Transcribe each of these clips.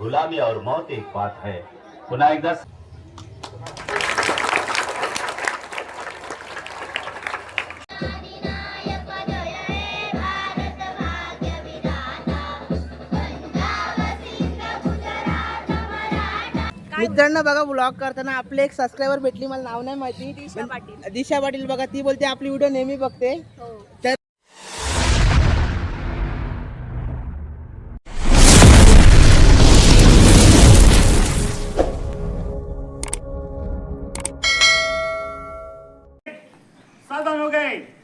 गुलामी और मौत एक बात है। पुन्हा एकदा अधिनायक जय हे भारत भाग्य विधाता पंजाब सिंध गुजरात मराठा मित्रांनो बघा ब्लॉग करताना आपले एक सबस्क्रायबर भेटली मला नाव नाही माहिती. दिशा पाटील. दिशा पाटील बघा ती बोलते आपली व्हिडिओ नेहमी बघते. हो तर सावधान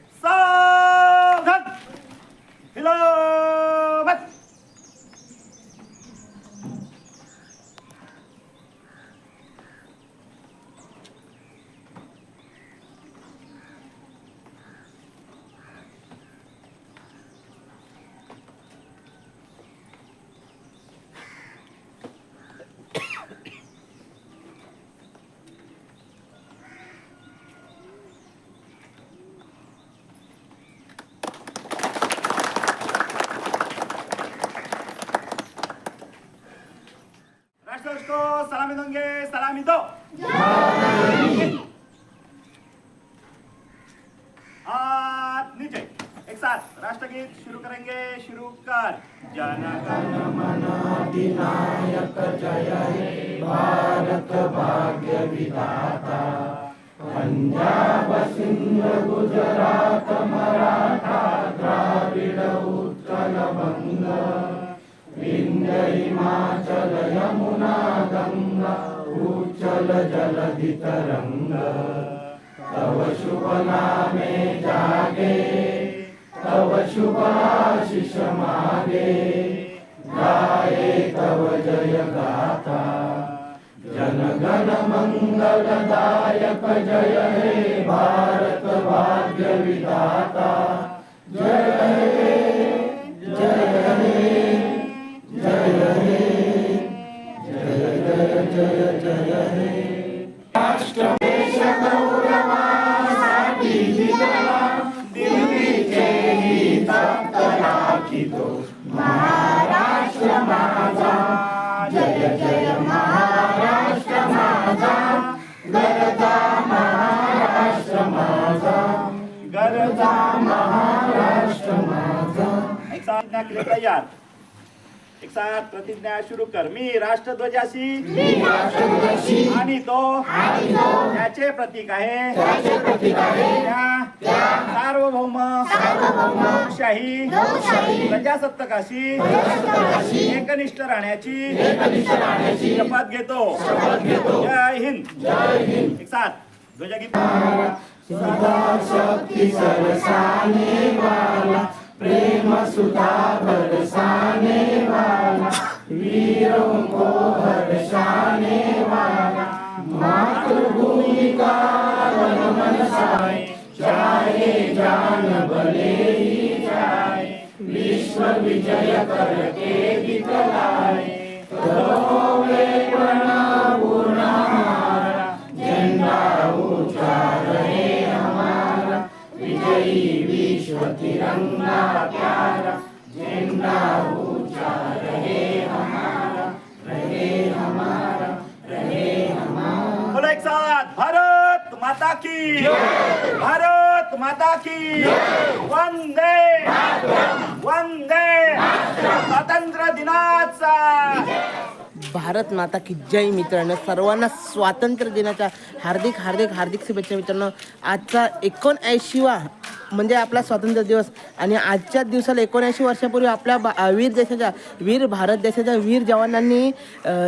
सलामी सलामी दो हाथ नीचे एक साथ राष्ट्रगीत शुरू करेंगे शुरू कर जन गण मन अधिनायक जय हे भारत भाग्य विधाता पंजाब सिंध गुजरात मराठा हिमाचल यमुना गङ्गा उच्चल जलधितरङ्ग तव शुभ नामे जागे तव शुभाशिष मागे गाये तव जय गाथा जनगण मङ्गलदायक जय हे भारत भाग्य विधाता जय हे जय जय जय जय जय हे राष्ट्र गौरवासाठी जिंकला दिल्लीचे हित राखितो महाराष्ट्र माझा. जय जय महाराष्ट्र माझा गरजा महाराष्ट्र माझा गरजा महाराष्ट्र माझा एक एक साथ प्रतिज्ञा शुरू कर. मी राष्ट्रध्वजाशी आणि तो त्याचे प्रतीक आहे. सार्वभौम. लोकशाही. प्रजासत्ताकाशी. एकनिष्ठ राहण्याची. शपथ घेतो. जय हिंद. एक साथ ध्वजागीत. प्रेम सुधा बरसाने वाला वीरों को हर्षाने वाला। मातृभूमि का मन मन साए चाहे जान भले ही जाए विश्व विजय करके दिखलाए करोवे प्रणाम तिरंगा प्यारा झंडा ऊंचा रहे हमारा रहे हमारा रहे हमारा बोलो एक साथ भारत माता की भारत माता की वंदे वंदे स्वातंत्र्य दिनाचा! भारत माता की जय मित्रांनो सर्वांना स्वातंत्र्य दिनाच्या हार्दिक हार्दिक हार्दिक शुभेच्छा मित्रांनो. आजचा एकोणऐंशीवा म्हणजे आपला स्वातंत्र्य दिवस. आणि आजच्याच दिवसाला एकोणऐंशी वर्षापूर्वी आपल्या बा वीर देशाच्या वीर भारत देशाच्या वीर जवानांनी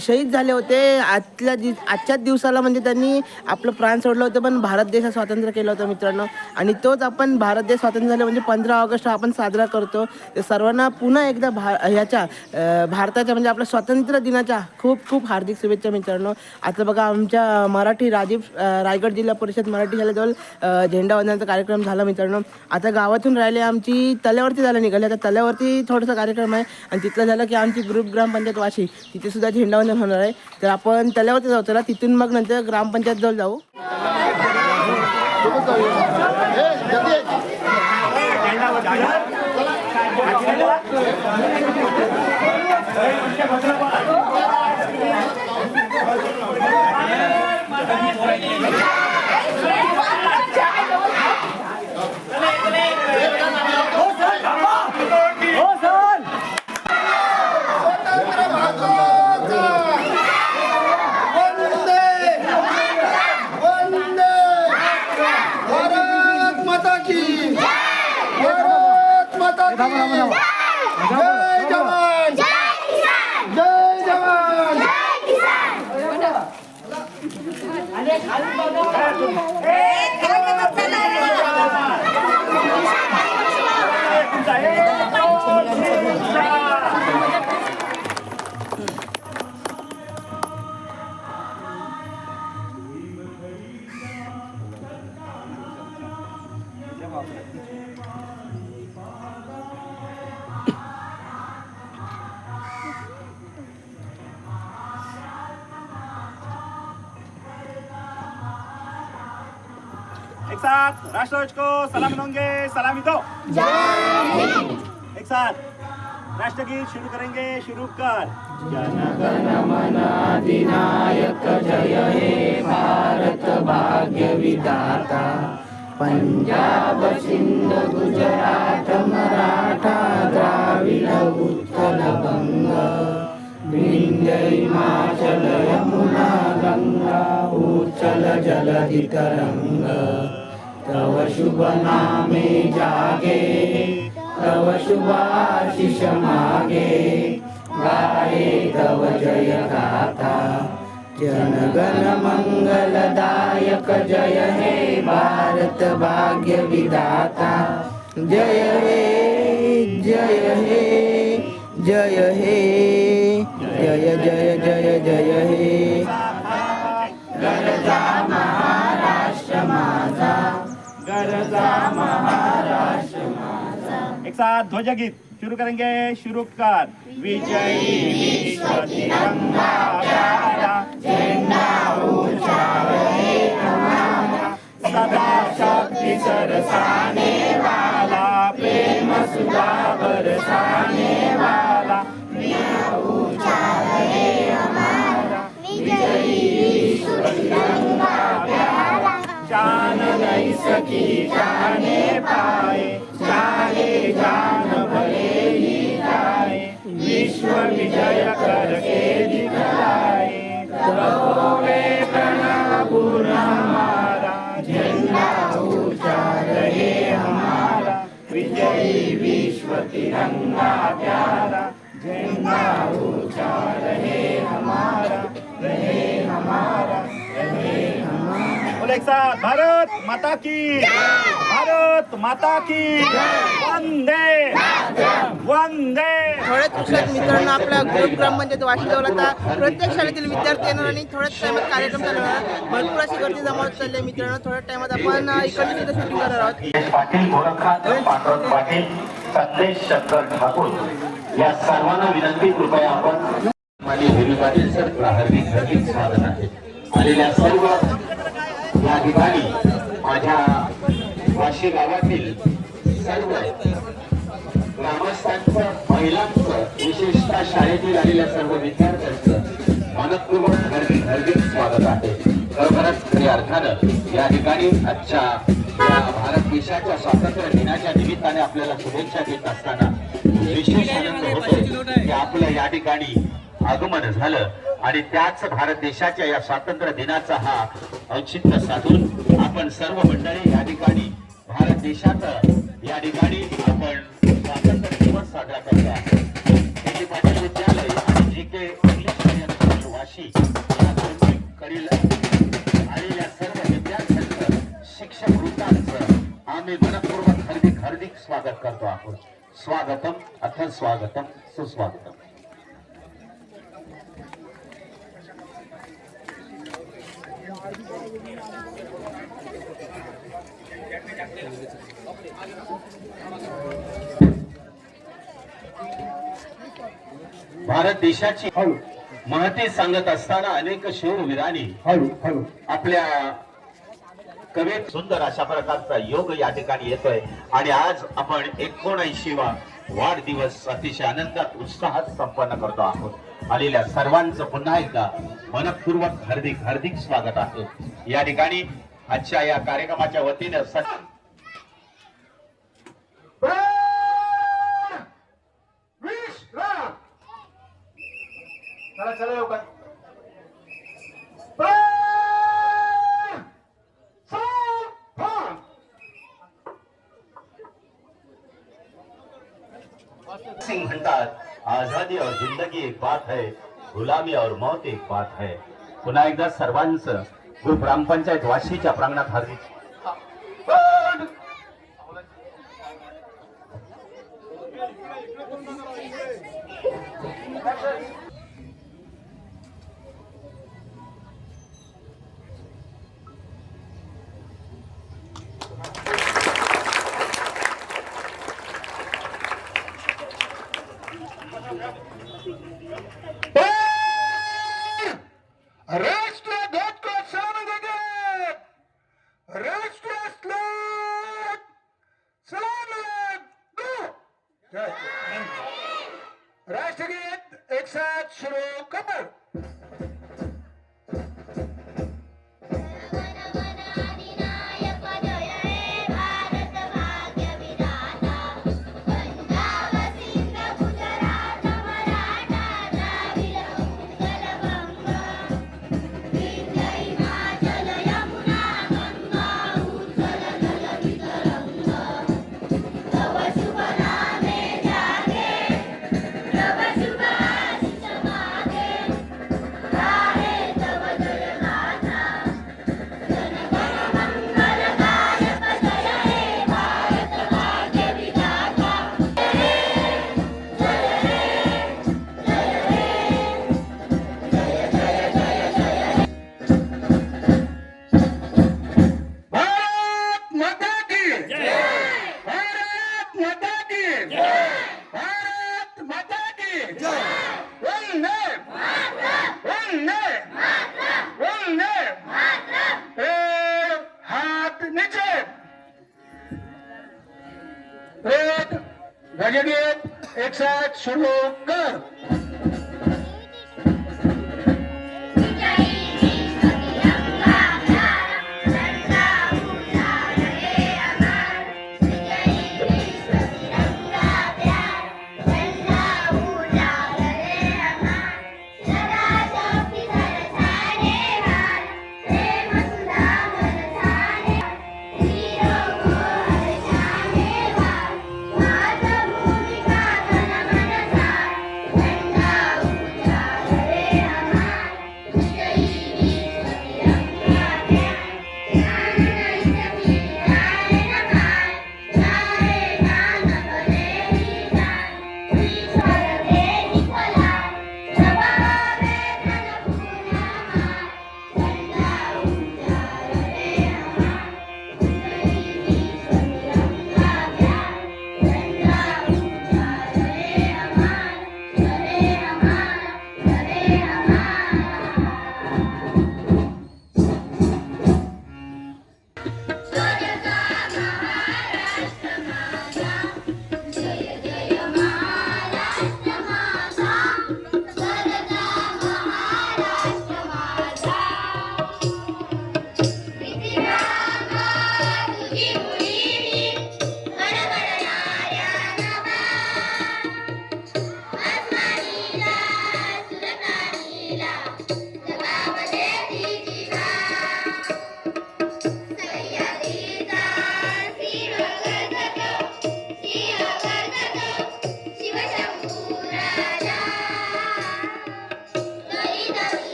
शहीद झाले होते. आजच्या दि आजच्याच दिवसाला म्हणजे त्यांनी आपलं प्राण सोडलं होतं पण भारत देश स्वातंत्र्य केलं होतं मित्रांनो. आणि तोच आपण भारत देश स्वातंत्र्य झाले म्हणजे पंधरा ऑगस्ट आपण साजरा करतो. ते सर्वांना पुन्हा एकदा भा ह्याच्या भारताच्या म्हणजे आपल्या स्वातंत्र्य दिनाच्या खूप खूप हार्दिक शुभेच्छा मित्रांनो. आता बघा आमच्या मराठी राजीव रायगड जिल्हा परिषद मराठी शाळेजवळ झेंडावंदनाचा कार्यक्रम झाला मित्रांनो. आता गावातून राहिले आमची तल्यावरती झालं निघाले. आता तल्यावरती थोडासा कार्यक्रम आहे आणि तिथलं झालं की आमची ग्रुप ग्रामपंचायत वाशी तिथे सुद्धा झेंडावंदन होणार आहे. तर आपण तल्यावरती जाऊ चला तिथून मग नंतर ग्रामपंचायत जवळ जाऊ. साथ राष्ट्रध्वज को सलाम दोगे सलामी दो। एक साथ राष्ट्रगीत शुरू करेंगे शुरू कर। जन गण मन अधिनायक जय हे भारत भाग्य विधाता पंजाब सिंध गुजरात मराठा द्राविड उत्कल बंग विंध्य हिमाचल यमुना गंगा उच्चल जलधि तरंग तव शुभ नामे जागे तव शुभाशिष मागे। गाये तव जय गाता जनगण मंगलदायक जय हे भारत भाग्य विधाता। जय हे जय हे जय हे जय जय जय जय हे। गरजा महाराष्ट्र एक साथ ध्वज गीत शुरू करेंगे शुरू कर विजयी विश्व तिरंगा प्यारा झंडा ऊंचा सदा शक्ति सरसाने वाला प्रेम सुधा बरसाने वाला जाने पाए चाहे जान भले ही जाए विश्व विजय करके दिखलाए कहोगे प्रणव पूर्ण हमारा झंडा ऊंचा रहे हमारा विजयी विश्व तिरंगा प्यारा झंडा ऊंचा रहे हमारा रहे हमारा बोले एक साथ भारत माता की भारत माता की वंदे! वंदे! थोड्याच दिवसात मित्रांनो आपला ग्रुप ग्रामपंचायत वाशीजवळ आता प्रत्येक शाळेतील विद्यार्थी येणार आणि थोड्याच टायमात कार्यक्रम चालू होणार. भरपूर अशी गर्दी जमा होत चालली आहे मित्रांनो थोड्या टायमात आपण इकडे सुद्धा शूटिंग करणार आहोत. पाटील गोरखनाथ पांडुरंग पाटील. संदेश शंकर ठाकूर. या सर्वांना विनंती कृपया आपण माझी हेवी पाटील सर हार्दिक हार्दिक स्वागत आहे. आलेल्या सर्व या ठिकाणी माझ्या वाशी गावातील सर्व ग्रामस्थांचं महिलांचं विशेषतः शाळेतील आलेल्या सर्व विद्यार्थ्यांचं मनपूर्वक हार्दिक हार्दिक स्वागत आहे. खरोखरच खऱ्या अर्थानं या ठिकाणी आजच्या या भारत देशाच्या स्वातंत्र्य दिनाच्या निमित्ताने आपल्याला शुभेच्छा देत असताना विशेष आनंद होतो की आपलं या ठिकाणी आगमन झालं आणि त्याच भारत देशाच्या या स्वातंत्र्य दिनाचा हा औचित्य साधून आपण सर्व मंडळी या ठिकाणी भारत देशाचं या ठिकाणी आपण स्वातंत्र्य दिवस साजरा करतो आहोत. के पाटील विद्यालय आणि G K English medium Vashi या आलेल्या सर्व विद्यार्थ्यांचं शिक्षक वृत्तांचं आम्ही मनपूर्वक हार्दिक हार्दिक स्वागत करतो आहोत. स्वागतम अथ स्वागतम सुस्वागतम. भारत देशाची हळू महती सांगत असताना अनेक शूरवीरांनी हळू हळू. आपल्या कवेत सुंदर अशा प्रकारचा योग या ठिकाणी येतोय. आणि आज आपण एकोणऐंशी वा वाढदिवस अतिशय आनंदात उत्साहात संपन्न करतो आहोत. आलेल्या सर्वांचं पुन्हा एकदा मनपूर्वक हार्दिक हार्दिक स्वागत आहे. या ठिकाणी आजच्या या कार्यक्रमाच्या वतीने चला चला सिंग म्हणतात आझादी और जिंदगी एक बात है गुलामी और मौत एक बात है. पुन्हा एकदा सर्वांचं गुरु ग्रामपंचायत वाशीच्या प्रांगणात हार्दिक राष्ट्रध्वज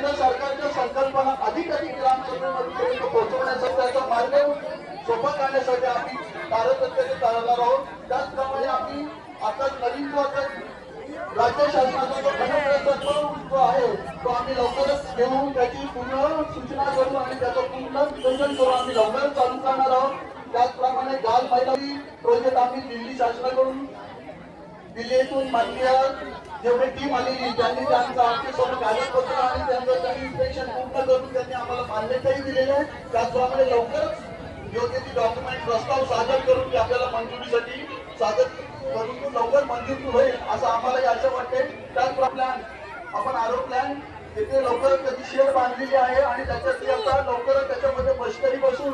केंद्र सरकारच्या संकल्पना अधिक अधिक ग्रामसभेपर्यंत पोहोचवण्याचा त्याचा मार्ग सोपा करण्यासाठी आम्ही कार्यकर्त्यांनी चालणार आहोत. त्याचप्रमाणे आम्ही आता नवीन जो आता राज्य शासनाचा जो घनप्रकल्प जो आहे तो आम्ही लवकरच घेऊन त्याची पूर्ण सूचना करू आणि त्याचं पूर्ण नियोजन करून आम्ही लवकरच चालू करणार आहोत. त्याचप्रमाणे गाल महिला प्रोजेक्ट आम्ही दिल्ली शासनाकडून दिल्लीतून माननीय जेवढे टीम आलेली त्यांनी त्यांचं आमच्यासोबत समोर कागदपत्र पूर्ण करून त्यांनी आम्हाला मान्यताही दिलेली आहे. त्याचप्रमाणे लवकरच योग्य ती डॉक्युमेंट प्रस्ताव सादर करून ते आपल्याला मंजुरीसाठी सादर करून तो लवकर मंजूर होईल असं आम्हालाही आशा वाटते त्याचप्रमाणे आपण आरोप प्लॅन तिथे लवकर त्याची शेड बांधलेली आहे आणि त्याच्यातली आता लवकरच त्याच्यामध्ये मशिनरी बसून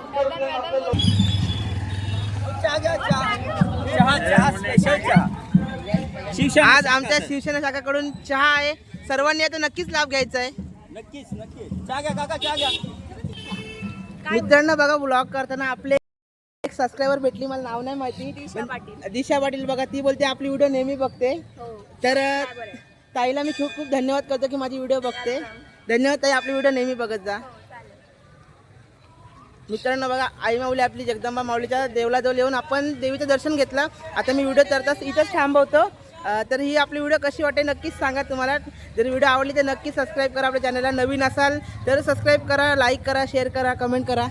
आज आमच्या शिवसेना शाखाकडून चहा आहे. सर्वांनी आता नक्कीच लाभ घ्यायचा आहे. नक्कीच नक्कीच. चहा घ्या काका चहा घ्या मित्रांनो बघा ब्लॉग करताना आपले एक सबस्क्रायबर भेटली मला नाव नाही माहिती दिशा पाटील. बघा ती बोलते आपली व्हिडिओ नेहमी बघते. तर ताईला मी खूप खूप धन्यवाद करतो की माझी व्हिडिओ बघते. धन्यवाद ताई आपली व्हिडिओ नेहमी बघत जा. मित्रांनो बघा आई माऊली आपली जगदंबा माऊलीच्या देवलाजवळ येऊन आपण देवीचं दर्शन घेतलं. आता मी व्हिडिओ तरताच इथंच थांबवतो. तर ही आपली व्हिडिओ कशी वाटते नक्कीच सांगा तुम्हाला. जर व्हिडिओ आवडली तर नक्की सबस्क्राईब करा. आपल्या चॅनलला नवीन असाल तर सबस्क्राईब करा लाईक करा शेअर करा कमेंट करा.